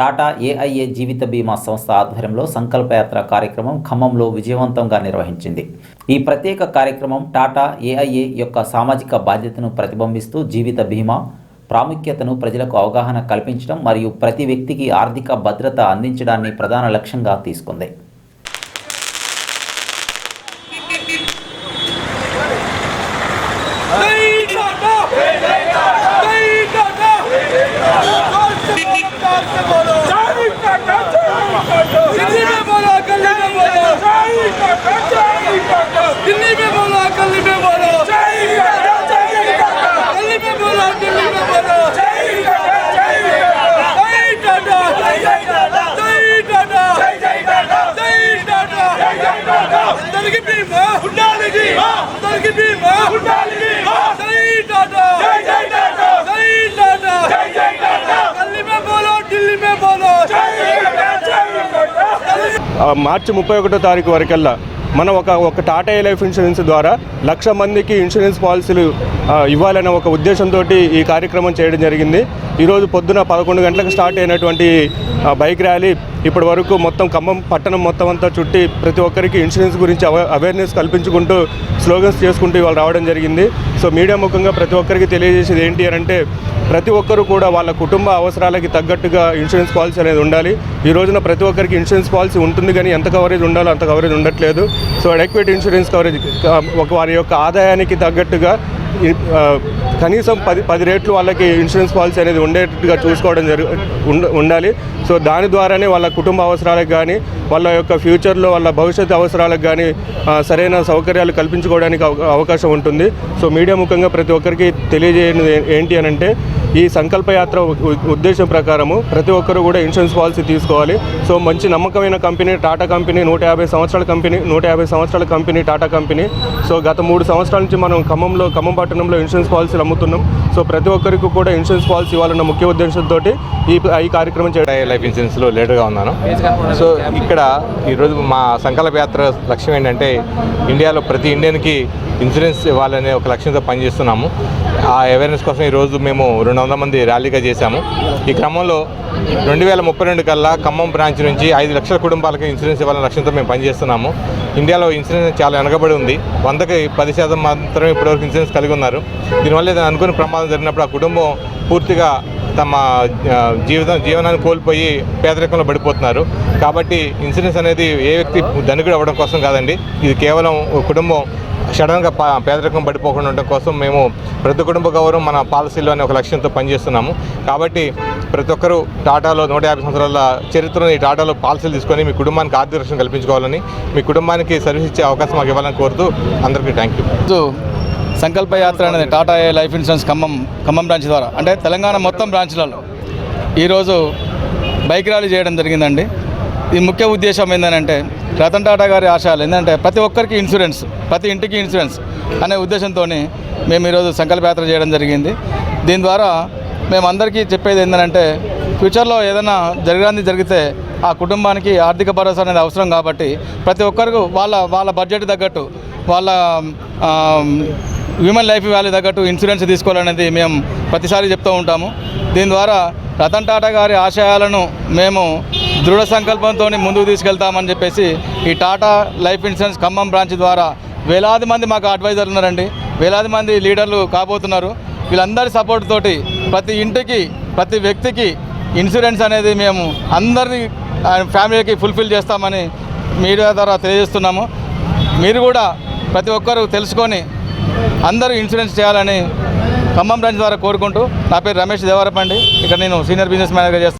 Tata AIA జీవిత బీమా సంస్థ ఆధ్వర్యంలో సంకల్పయాత్ర కార్యక్రమం ఖమ్మంలో విజయవంతంగా నిర్వహించింది ఈ ప్రత్యేక కార్యక్రమం టాటా ఏఐఏ యొక్క సామాజిక బాధ్యతను ప్రతిబింబిస్తూ జీవిత బీమా ప్రాముఖ్యతను ప్రజలకు అవగాహన కల్పించడం మరియు ప్రతి వ్యక్తికి ఆర్థిక భద్రత అందించడాన్ని ప్రధాన లక్ష్యంగా తీసుకుంది Come on. అందరికి బీమా ఉండాలి అందరికి బీమా ఉండాలి జై టాటా. జై జై టాటా. జై టాటా. జై జై టాటా. ఢిల్లీ మే బోలో ఢిల్లీ మే బోలో. జై టాటా జై టాటా. మార్చి ముప్పై ఒకటో తారీఖు వరకల్లా మనం ఒక ఒక టాటా లైఫ్ ఇన్సూరెన్స్ ద్వారా లక్ష మందికి ఇన్సూరెన్స్ పాలసీలు ఇవ్వాలనే ఒక ఉద్దేశంతో ఈ కార్యక్రమం చేయడం జరిగింది. ఈరోజు పొద్దున పదకొండు గంటలకు స్టార్ట్ అయినటువంటి బైక్ ర్యాలీ ఇప్పటి వరకు మొత్తం ఖమ్మం పట్టణం మొత్తం అంతా చుట్టి ప్రతి ఒక్కరికి ఇన్సూరెన్స్ గురించి అవేర్నెస్ కల్పించుకుంటూ స్లోగన్స్ చేసుకుంటూ ఇవాళ రావడం జరిగింది. సో మీడియా ముఖంగా ప్రతి ఒక్కరికి తెలియజేసేది ఏంటి అని అంటే ప్రతి ఒక్కరు కూడా వాళ్ళ కుటుంబ అవసరాలకి తగ్గట్టుగా ఇన్సూరెన్స్ పాలసీ అనేది ఉండాలి. ఈ రోజున ప్రతి ఒక్కరికి ఇన్సూరెన్స్ పాలసీ ఉంటుంది కానీ ఎంత కవరేజ్ ఉండాలో అంత కవరేజ్ ఉండట్లేదు. సో అడెక్వేట్ ఇన్సూరెన్స్ కవరేజ్ ఒక వారి యొక్క ఆదాయానికి తగ్గట్టుగా కనీసం పది పది రేట్లు వాళ్ళకి ఇన్సూరెన్స్ పాలసీ అనేది ఉండేట్టుగా చూసుకోవడం జరు ఉండ- ఉండాలి. సో దాని ద్వారానే వాళ్ళ కుటుంబ అవసరాలకు కానీ వాళ్ళ యొక్క ఫ్యూచర్లో వాళ్ళ భవిష్యత్తు అవసరాలకు కానీ సరైన సౌకర్యాలు కల్పించుకోవడానికి అవ- అవకాశం ఉంటుంది. సో మీడియా ముఖంగా ప్రతి ఒక్కరికి తెలియజేయనిది ఏంటి అని అంటే ఈ సంకల్పయాత్ర ఉ- ఉద్దేశం ప్రకారము ప్రతి ఒక్కరు కూడా ఇన్సూరెన్స్ పాలసీ తీసుకోవాలి. సో మంచి నమ్మకమైన కంపెనీ టాటా కంపెనీ నూట యాభై సంవత్సరాల కంపెనీ నూట యాభై సంవత్సరాల కంపెనీ టాటా కంపెనీ. సో గత మూడు సంవత్సరాల నుంచి మనం ఖమ్మంలో ఖమ్మం పట్టణంలో ఇన్సూరెన్స్ పాలసీలు అమ్ముతున్నాం. సో ప్రతి ఒక్కరికి కూడా ఇన్సూరెన్స్ పాలసీ ఇవ్వాలన్న ముఖ్య ఉద్దేశంతో ఈ ఈ కార్యక్రమం చేయడం లైఫ్ ఇన్సూరెన్స్లో లేటుగా ఉన్నాను. సో ఇక్కడ ఈరోజు మా సంకల్ప యాత్ర లక్ష్యం ఏంటంటే ఇండియాలో ప్రతి ఇండియన్కి ఇన్సూరెన్స్ ఇవ్వాలనే ఒక లక్ష్యంతో పనిచేస్తున్నాము. ఆ అవేర్నెస్ కోసం ఈరోజు మేము రెండు వందల మంది ర్యాలీగా చేశాము. ఈ క్రమంలో రెండు వేల ముప్పై రెండు కల్లా ఖమ్మం బ్రాంచ్ నుంచి ఐదు లక్షల కుటుంబాలకు ఇన్సూరెన్స్ ఇవ్వాలనే లక్ష్యంతో మేము పనిచేస్తున్నాము. ఇండియాలో ఇన్సూరెన్స్ చాలా వెనకబడి ఉంది. వందకి పది శాతం మాత్రమే ఇప్పటివరకు ఇన్సూరెన్స్ కలిగి ఉన్నారు. దీనివల్ల ఏదైనా అనుకుని ప్రమాదం జరిగినప్పుడు ఆ కుటుంబం పూర్తిగా తమ జీవితం జీవనాన్ని కోల్పోయి పేదరికంలో పడిపోతున్నారు. కాబట్టి ఇన్సూరెన్స్ అనేది ఏ వ్యక్తి ధనికుడు అవ్వడం కోసం కాదండి. ఇది కేవలం ఒక కుటుంబం సడన్గా పా పేదరికం పడిపోకుండా ఉండడం కోసం మేము ప్రతి కుటుంబ గౌరవం మన పాలసీలో అనే ఒక లక్ష్యంతో పనిచేస్తున్నాము. కాబట్టి ప్రతి ఒక్కరూ టాటాలో నూట యాభై సంవత్సరాల చరిత్రను ఈ టాటాలో పాలసీలు తీసుకొని మీ కుటుంబానికి ఆర్థిక రక్షణ కల్పించుకోవాలని మీ కుటుంబానికి సర్వీస్ ఇచ్చే అవకాశం మాకు ఇవ్వాలని కోరుతూ అందరికీ థ్యాంక్ యూ ఈరోజు సంకల్ప యాత్ర అనేది టాటా ఏ life insurance Khammam Khammam branch ద్వారా అంటే తెలంగాణ మొత్తం బ్రాంచ్లలో ఈరోజు బైక్ ర్యాలీ చేయడం జరిగిందండి. ఈ ముఖ్య ఉద్దేశం ఏంటంటే రతన్ టాటా గారి ఆశయాలు ఏంటంటే ప్రతి ఒక్కరికి ఇన్సూరెన్స్ ప్రతి ఇంటికి ఇన్సూరెన్స్ అనే ఉద్దేశంతో మేము ఈరోజు సంకల్పయాత్ర చేయడం జరిగింది. దీని ద్వారా మేమందరికీ చెప్పేది ఏంటంటే ఫ్యూచర్లో ఏదైనా జరగడానికి జరిగితే ఆ కుటుంబానికి ఆర్థిక భరోసా అనేది అవసరం కాబట్టి ప్రతి ఒక్కరికి వాళ్ళ వాళ్ళ బడ్జెట్ తగ్గట్టు వాళ్ళ హ్యూమన్ లైఫ్ వాల్యూ తగ్గట్టు ఇన్సూరెన్స్ తీసుకోవాలనేది మేము ప్రతిసారి చెప్తూ ఉంటాము. దీని ద్వారా రతన్ టాటా గారి ఆశయాలను మేము దృఢ సంకల్పంతో ముందుకు తీసుకెళ్తామని చెప్పేసి ఈ Tata life insurance Khammam branch ద్వారా వేలాది మంది మాకు అడ్వైజర్లు ఉన్నారండి. వేలాది మంది లీడర్లు కాబోతున్నారు. వీళ్ళందరి సపోర్ట్ తోటి ప్రతి ఇంటికి ప్రతి వ్యక్తికి ఇన్సూరెన్స్ అనేది మేము అందరి ఫ్యామిలీకి ఫుల్ఫిల్ చేస్తామని మీడియా ద్వారా తెలియజేస్తున్నాము. మీరు కూడా ప్రతి ఒక్కరూ తెలుసుకొని అందరూ ఇన్సూరెన్స్ చేయాలని ఖమ్మం బ్రాంచ్ ద్వారా కోరుకుంటూ నా పేరు రమేష్ దేవరపండి. ఇక్కడ నేను సీనియర్ బిజినెస్ మేనేజర్ చేస్తాను